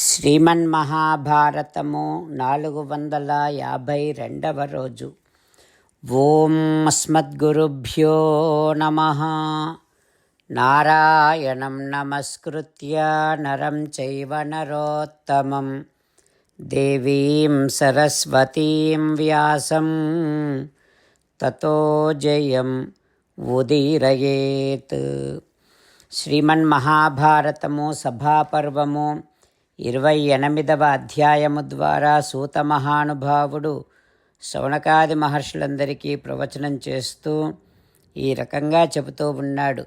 శ్రీమన్మహాభారతము నాలుగు వందల యాభై రెండవ రోజు. ఓం అస్మద్గురుభ్యో నమ. నారాయణం నమస్కృత్య నరం చైవ నరోత్తమం. దేవీం సరస్వతీం వ్యాసం. తతో జయం ఉదీరయేత్. శ్రీమన్మహాభారతము సభాపర్వము ఇరవై ఎనిమిదవ అధ్యాయము ద్వారా సూత మహానుభావుడు శౌనకాది మహర్షులందరికీ ప్రవచనం చేస్తూ ఈ రకంగా చెబుతూ ఉన్నాడు.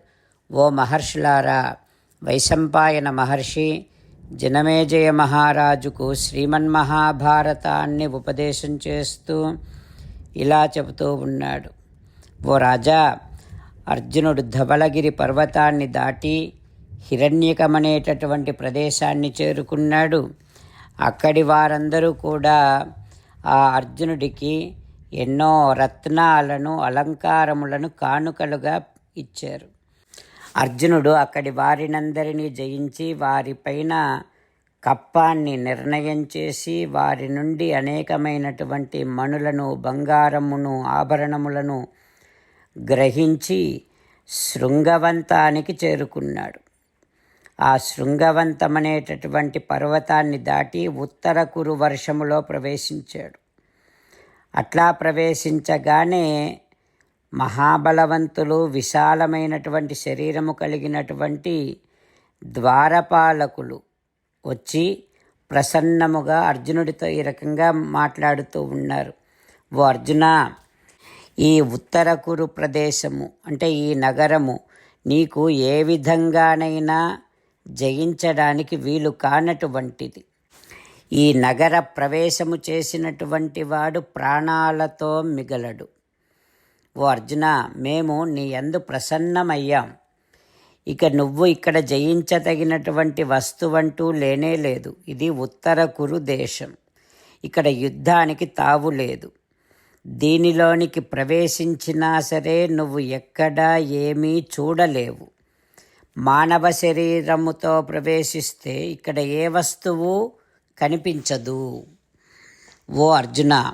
ఓ మహర్షులారా వైశంపాయన మహర్షి జనమేజయ మహారాజుకు శ్రీమన్మహాభారతాన్ని ఉపదేశం చేస్తూ ఇలా చెబుతూ ఉన్నాడు. ఓ రాజా అర్జునుడు ధవళగిరి పర్వతాన్ని దాటి హిరణ్యకమనేటటువంటి ప్రదేశాన్ని చేరుకున్నాడు. అక్కడి వారందరూ కూడా ఆ అర్జునుడికి ఎన్నో రత్నాలను అలంకారములను కానుకలుగా ఇచ్చారు. అర్జునుడు అక్కడి వారినందరినీ జయించి వారిపైన కప్పాన్ని నిర్ణయం చేసి వారి నుండి అనేకమైనటువంటి మణులను బంగారమును ఆభరణములను గ్రహించి శృంగవంతానికి చేరుకున్నాడు. ఆ శృంగవంతమనేటటువంటి పర్వతాన్ని దాటి ఉత్తర కురు వర్షములో ప్రవేశించాడు. అట్లా ప్రవేశించగానే మహాబలవంతులు విశాలమైనటువంటి శరీరము కలిగినటువంటి ద్వారపాలకులు వచ్చి ప్రసన్నముగా అర్జునుడితో ఈ రకంగా మాట్లాడుతూ ఉన్నారు. ఓ అర్జున ఈ ఉత్తర కురు ప్రదేశము అంటే ఈ నగరము నీకు ఏ విధంగానైనా జయించడానికి వీలు కానటువంటిది. ఈ నగర ప్రవేశము చేసినటువంటి వాడు ప్రాణాలతో మిగలడు. ఓ అర్జున మేము నీ ఎందు ప్రసన్నమయ్యాం. ఇక నువ్వు ఇక్కడ జయించదగినటువంటి వస్తువంటూ లేనే లేదు. ఇది ఉత్తర కురు దేశం. ఇక్కడ యుద్ధానికి తావు లేదు. దీనిలోనికి ప్రవేశించినా సరే నువ్వు ఎక్కడా ఏమీ చూడలేవు. మానవ శరీరముతో ప్రవేశిస్తే ఇక్కడ ఏ వస్తువు కనిపించదు. ఓ అర్జున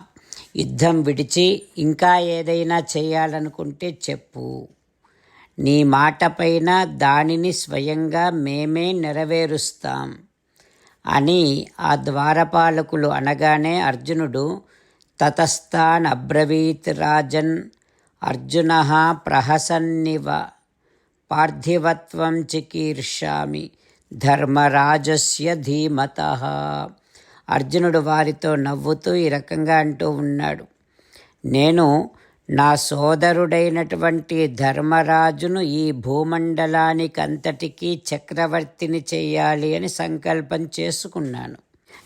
యుద్ధం విడిచి ఇంకా ఏదైనా చేయాలనుకుంటే చెప్పు. నీ మాటపైన దానిని స్వయంగా మేమే నెరవేరుస్తాం అని ఆ ద్వారపాలకులు అనగానే అర్జునుడు తతస్థాన్ అబ్రవీత్ రాజన్ అర్జున ప్రహసన్నివ పార్థివత్వం చికీర్షామి ధర్మరాజస్య ధీమత. అర్జునుడు వారితో నవ్వుతూ ఈ రకంగా అంటూ ఉన్నాడు. నేను నా సోదరుడైనటువంటి ధర్మరాజును ఈ భూమండలానికంతటికీ చక్రవర్తిని చేయాలి అని సంకల్పం చేసుకున్నాను.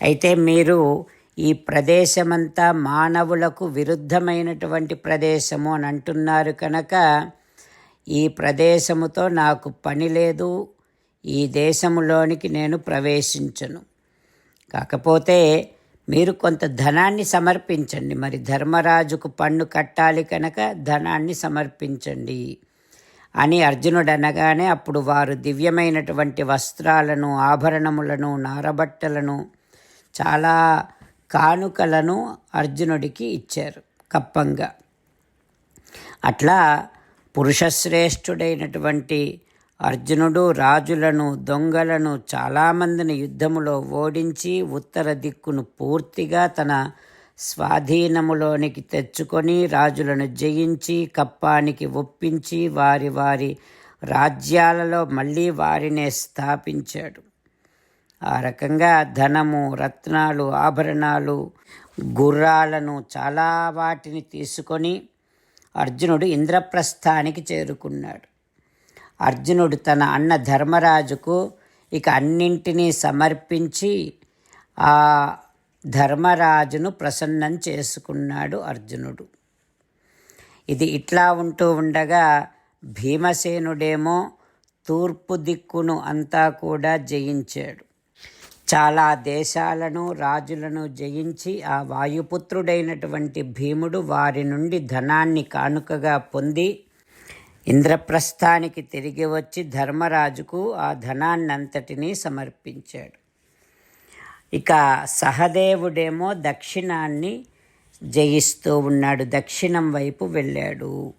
అయితే మీరు ఈ ప్రదేశమంతా మానవులకు విరుద్ధమైనటువంటి ప్రదేశము అని అంటున్నారు కనుక ఈ ప్రదేశముతో నాకు పని లేదు. ఈ దేశములోనికి నేను ప్రవేశించను. కాకపోతే మీరు కొంత ధనాన్ని సమర్పించండి. మరి ధర్మరాజుకు పన్ను కట్టాలి కనుక ధనాన్ని సమర్పించండి అని అర్జునుడు అనగానే అప్పుడు వారు దివ్యమైనటువంటి వస్త్రాలను ఆభరణములను నారబట్టలను చాలా కానుకలను అర్జునుడికి ఇచ్చారు కప్పంగా. అట్లా పురుషశ్రేష్ఠుడైనటువంటి అర్జునుడు రాజులను దొంగలను చాలామందిని యుద్ధములో ఓడించి ఉత్తర దిక్కును పూర్తిగా తన స్వాధీనములోనికి తెచ్చుకొని రాజులను జయించి కప్పానికి ఒప్పించి వారి వారి రాజ్యాలలో మళ్ళీ వారినే స్థాపించాడు. ఆ రకంగా ధనము రత్నాలు ఆభరణాలు గుర్రాలను చాలా వాటిని తీసుకొని అర్జునుడు ఇంద్రప్రస్థానికి చేరుకున్నాడు. అర్జునుడు తన అన్న ధర్మరాజుకు ఇక అన్నింటినీ సమర్పించి ఆ ధర్మరాజును ప్రసన్నం చేసుకున్నాడు అర్జునుడు. ఇది ఇట్లా ఉంటూ ఉండగా భీమసేనుడేమో తూర్పు దిక్కును అంతా కూడా జయించాడు. చాలా దేశాలను రాజులను జయించి ఆ వాయుపుత్రుడైనటువంటి భీముడు వారి నుండి ధనాన్ని కానుకగా పొంది ఇంద్రప్రస్థానికి తిరిగి వచ్చి ధర్మరాజుకు ఆ ధనాన్నంతటినీ సమర్పించాడు. ఇక సహదేవుడేమో దక్షిణాన్ని జయిస్తూ ఉన్నాడు. దక్షిణం వైపు వెళ్ళాడు.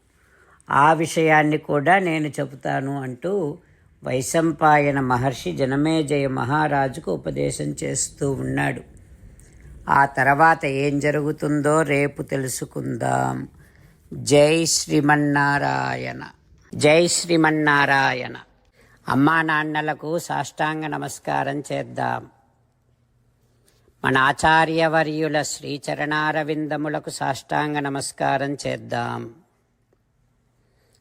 ఆ విషయాన్ని కూడా నేను చెబుతాను అంటూ వైశంపాయన మహర్షి జనమేజయ మహారాజుకు ఉపదేశం చేస్తూ ఉన్నాడు. ఆ తర్వాత ఏం జరుగుతుందో రేపు తెలుసుకుందాం. జై శ్రీమన్నారాయణ. జై శ్రీమన్నారాయణ. అమ్మా నాన్నలకు సాష్టాంగ నమస్కారం చేద్దాం. మన ఆచార్యవర్యుల శ్రీచరణారవిందములకు సాష్టాంగ నమస్కారం చేద్దాం.